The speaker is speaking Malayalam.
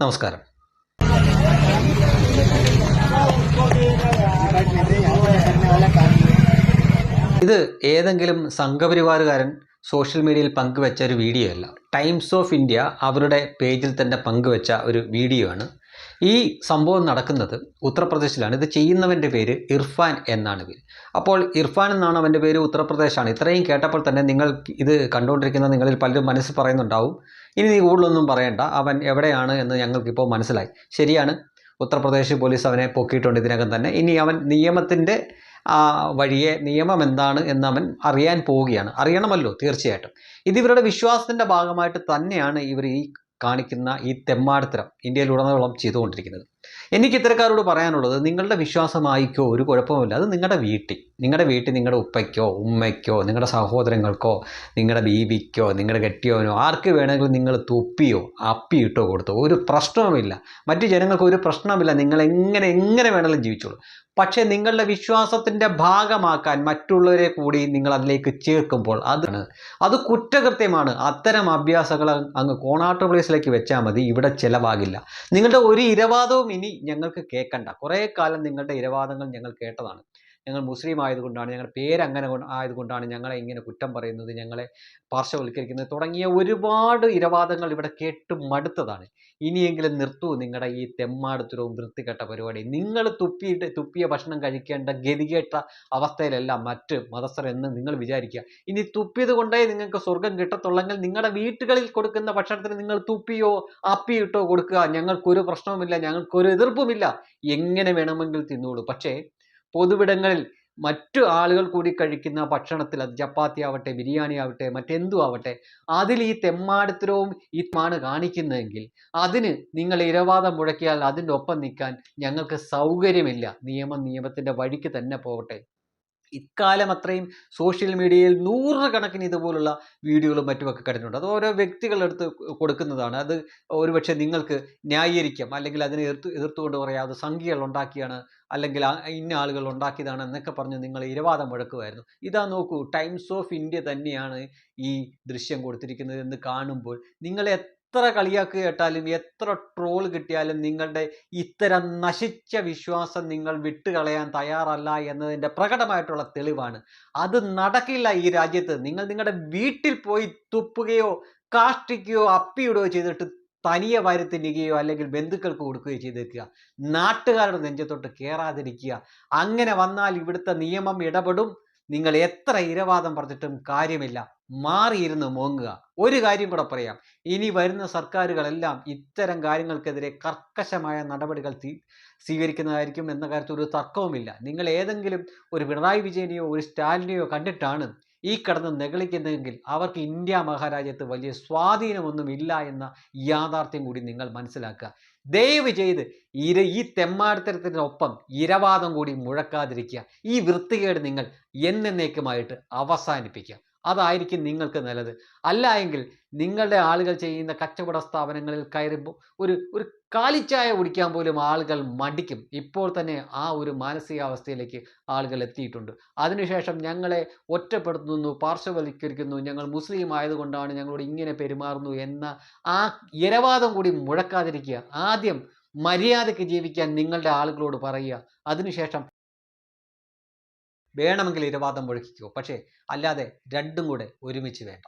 നമസ്കാരം. ഇത് ഏതെങ്കിലും സംഘപരിവാറുകാരൻ സോഷ്യൽ മീഡിയയിൽ പങ്കുവെച്ച ഒരു വീഡിയോ അല്ല ടൈംസ് ഓഫ് ഇന്ത്യ അവരുടെ പേജിൽ തന്നെ പങ്കുവെച്ച ഒരു വീഡിയോ ആണ് ഈ സംഭവം നടക്കുന്നത് ഉത്തർപ്രദേശിലാണ്. ഇത് ചെയ്യുന്നവന്റെ പേര് ഇർഫാൻ എന്നാണ് പേര് അപ്പോൾ ഇർഫാൻ എന്നാണ് അവന്റെ പേര് ഉത്തർപ്രദേശാണ്. ഇത്രയും കേട്ടപ്പോൾ തന്നെ നിങ്ങൾ ഇത് കണ്ടുകൊണ്ടിരിക്കുന്ന നിങ്ങളിൽ പലരും മനസ്സിൽ പറയുന്നുണ്ടാവും. ഇനി നീ കൂടുതലൊന്നും പറയണ്ട. അവൻ എവിടെയാണ് എന്ന് ഞങ്ങൾക്കിപ്പോൾ മനസ്സിലായി. ശരിയാണ്. ഉത്തർപ്രദേശ് പോലീസ് അവനെ പൊക്കിയിട്ടുണ്ട് ഇതിനകം തന്നെ. ഇനി അവൻ നിയമത്തിന്റെ വഴിയെ നിയമം എന്താണ് എന്ന് അവൻ അറിയാൻ പോവുകയാണ്. അറിയണമല്ലോ തീർച്ചയായിട്ടും. ഇത് ഇവരുടെ വിശ്വാസത്തിന്റെ ഭാഗമായിട്ട് തന്നെയാണ് ഇവർ ഈ കാണിക്കുന്ന ഈ തെമ്മാടത്തരം ഇന്ത്യയിലുടനീളം ചെയ്തുകൊണ്ടിരിക്കുന്നത്. എനിക്ക് ഇത്തരക്കാരോട് പറയാനുള്ളത് നിങ്ങളുടെ വിശ്വാസമായിക്കോ ഒരു കുഴപ്പമില്ല അത് നിങ്ങളുടെ വീട്ടിൽ. നിങ്ങളുടെ വീട്ടിൽ നിങ്ങളുടെ ഉപ്പയ്ക്കോ ഉമ്മയ്ക്കോ നിങ്ങളുടെ സഹോദരങ്ങൾക്കോ നിങ്ങളുടെ ബീവിക്കോ നിങ്ങളുടെ കെട്ടിയോനോ ആർക്ക് വേണമെങ്കിലും നിങ്ങൾ തുപ്പിയോ അപ്പിയിട്ടോ കൊടുത്തോ. ഒരു പ്രശ്നവുമില്ല. മറ്റ് ജനങ്ങൾക്ക് ഒരു പ്രശ്നമില്ല നിങ്ങൾ എങ്ങനെ എങ്ങനെ വേണമെങ്കിലും ജീവിച്ചോളൂ. പക്ഷേ നിങ്ങളുടെ വിശ്വാസത്തിന്റെ ഭാഗമാക്കാൻ മറ്റുള്ളവരെ കൂടി നിങ്ങൾ അതിലേക്ക് ചേർക്കുമ്പോൾ അതാണ് അത് കുറ്റകൃത്യമാണ്. അത്തരം അഭ്യാസങ്ങൾ അങ്ങ് കോണാട്ട് പ്ലേസിലേക്ക് വെച്ചാൽ മതി. ഇവിടെ ചിലവാകില്ല. നിങ്ങളുടെ ഒരു ഇരവാദവും ഇനി ഞങ്ങൾക്ക് കേൾക്കണ്ട കുറേ കാലം നിങ്ങളുടെ ഇരവാദങ്ങൾ ഞങ്ങൾ കേട്ടതാണ്. ഞങ്ങൾ മുസ്ലിം ആയതുകൊണ്ടാണ് ഞങ്ങളുടെ പേരങ്ങനെ കൊണ്ട് ആയതുകൊണ്ടാണ് ഞങ്ങളെ ഇങ്ങനെ കുറ്റം പറയുന്നത് ഞങ്ങളെ പാർശ്വവൽക്കരിക്കുന്നത് തുടങ്ങിയ ഒരുപാട് ഇരവാദങ്ങൾ ഇവിടെ കേട്ട് മടുത്തതാണ്. ഇനിയെങ്കിലും നിർത്തൂ നിങ്ങളുടെ ഈ തെമ്മാടുത്തരവും വൃത്തികെട്ട പരിപാടി. നിങ്ങൾ തുപ്പിയിട്ട് തുപ്പിയ ഭക്ഷണം കഴിക്കേണ്ട ഗതികെട്ട അവസ്ഥയിലല്ല മറ്റ് മതസ്ഥർ എന്ന് നിങ്ങൾ വിചാരിക്കുക. ഇനി തുപ്പിയത് കൊണ്ടേ നിങ്ങൾക്ക് സ്വർഗം കിട്ടത്തുള്ളെങ്കിൽ നിങ്ങളുടെ വീട്ടുകളിൽ കൊടുക്കുന്ന ഭക്ഷണത്തിന് നിങ്ങൾ തുപ്പിയോ അപ്പിയിട്ടോ കൊടുക്കുക. ഞങ്ങൾക്കൊരു പ്രശ്നവുമില്ല ഞങ്ങൾക്കൊരു എതിർപ്പുമില്ല. എങ്ങനെ വേണമെങ്കിൽ തിന്നോളൂ. പക്ഷേ പൊതുവിടങ്ങളിൽ മറ്റു ആളുകൾ കൂടി കഴിക്കുന്ന ഭക്ഷണത്തിൽ അത് ചപ്പാത്തി ആവട്ടെ ബിരിയാണി ആവട്ടെ മറ്റെന്തും ആവട്ടെ അതിൽ ഈ തെമ്മാടിത്തരവും ഈ മാണ് കാണിക്കുന്നതെങ്കിൽ അതിന് നിങ്ങൾ ഇരവാദം മുഴക്കിയാൽ അതിന്റെ ഒപ്പം നിൽക്കാൻ ഞങ്ങൾക്ക് സൗകര്യമില്ല. നിയമം നിയമത്തിന്റെ വഴിക്ക് തന്നെ പോകട്ടെ. ഇക്കാലം അത്രയും സോഷ്യൽ മീഡിയയിൽ നൂറുകണക്കിന് ഇതുപോലുള്ള വീഡിയോകളും മറ്റുമൊക്കെ കണ്ടിട്ടുണ്ട്. അത് ഓരോ വ്യക്തികളെടുത്ത് കൊടുക്കുന്നതാണ്. അത് ഒരുപക്ഷെ നിങ്ങൾക്ക് ന്യായീകരിക്കാം. അല്ലെങ്കിൽ അതിനെ എതിർത്ത് എതിർത്തുകൊണ്ട് പറയാം. അത് സംഖ്യകൾ ഉണ്ടാക്കിയാണ് അല്ലെങ്കിൽ ഇന്ന ആളുകൾ ഉണ്ടാക്കിയതാണ് എന്നൊക്കെ പറഞ്ഞ് നിങ്ങൾ ഇരവാദം മുഴക്കുമായിരുന്നു. ഇതാ നോക്കൂ ടൈംസ് ഓഫ് ഇന്ത്യ തന്നെയാണ് ഈ ദൃശ്യം കൊടുത്തിരിക്കുന്നത് എന്ന് കാണുമ്പോൾ നിങ്ങൾ എത്ര കളിയാക്ക് കേട്ടാലും എത്ര ട്രോൾ കിട്ടിയാലും നിങ്ങളുടെ ഇത്തരം നശിച്ച വിശ്വാസം നിങ്ങൾ വിട്ടുകളയാൻ തയ്യാറല്ല എന്നതിന്റെ പ്രകടമായിട്ടുള്ള തെളിവാണ്. അത് നടക്കില്ല ഈ രാജ്യത്ത്. നിങ്ങൾ നിങ്ങളുടെ വീട്ടിൽ പോയി തുപ്പുകയോ കാഷ്ടിക്കുകയോ അപ്പിയിടുകയോ ചെയ്തിട്ട് തനിയെ വാരി അല്ലെങ്കിൽ ബന്ധുക്കൾക്ക് കൊടുക്കുകയോ ചെയ്തേക്കുക. നാട്ടുകാരുടെ നെഞ്ചത്തോട്ട് കയറാതിരിക്കുക അങ്ങനെ വന്നാൽ ഇവിടുത്തെ നിയമം ഇടപെടും. നിങ്ങൾ എത്ര ഇരവാദം പറഞ്ഞിട്ടും കാര്യമില്ല. മാറിയിരുന്ന് മോങ്ങുക. ഒരു കാര്യം കൂടെ പറയാം. ഇനി വരുന്ന സർക്കാരുകളെല്ലാം ഇത്തരം കാര്യങ്ങൾക്കെതിരെ കർക്കശമായ നടപടികൾ സ്വീകരിക്കുന്നതായിരിക്കും എന്ന കാര്യത്തിൽ ഒരു തർക്കവുമില്ല. നിങ്ങൾ ഏതെങ്കിലും ഒരു പിണറായി വിജയനെയോ ഒരു സ്റ്റാലിനെയോ കണ്ടിട്ടാണ് ഈ കിടന്ന് നെകളിക്കുന്നതെങ്കിൽ അവർക്ക് ഇന്ത്യ മഹാരാജ്യത്ത് വലിയ സ്വാധീനമൊന്നും ഇല്ല എന്ന യാഥാർത്ഥ്യം കൂടി നിങ്ങൾ മനസ്സിലാക്കുക. ദയവ് ചെയ്ത് ഇര ഈ തെമ്മാടിത്തരത്തിനൊപ്പം ഇരവാദം കൂടി മുഴക്കാതിരിക്കുക. ഈ വൃത്തികേട് നിങ്ങൾ എന്നേക്കുമായിട്ട് അവസാനിപ്പിക്കുക. അതായിരിക്കും നിങ്ങൾക്ക് നല്ലത്. അല്ല എങ്കിൽ നിങ്ങളുടെ ആളുകൾ ചെയ്യുന്ന കച്ചവട സ്ഥാപനങ്ങളിൽ കയറുമ്പോൾ ഒരു ഒരു കാലിച്ചായ കുടിക്കാൻ പോലും ആളുകൾ മടിക്കും. ഇപ്പോൾ തന്നെ ആ ഒരു മാനസികാവസ്ഥയിലേക്ക് ആളുകൾ എത്തിയിട്ടുണ്ട്. അതിനുശേഷം ഞങ്ങളെ ഒറ്റപ്പെടുത്തുന്നു പാർശ്വവൽക്കരിക്കുന്നു. ഞങ്ങൾ മുസ്ലിം ആയതുകൊണ്ടാണ് ഞങ്ങളോട് ഇങ്ങനെ പെരുമാറുന്നു എന്ന ആ ഇരവാദം കൂടി മുഴക്കാതിരിക്കുക. ആദ്യം മര്യാദയ്ക്ക് ജീവിക്കാൻ നിങ്ങളുടെ ആളുകളോട് പറയുക. അതിനുശേഷം വേണമെങ്കിൽ ഇരുവാദം മുഴക്കിക്കോ പക്ഷേ അല്ലാതെ രണ്ടും കൂടെ ഒരുമിച്ച് വേണ്ട.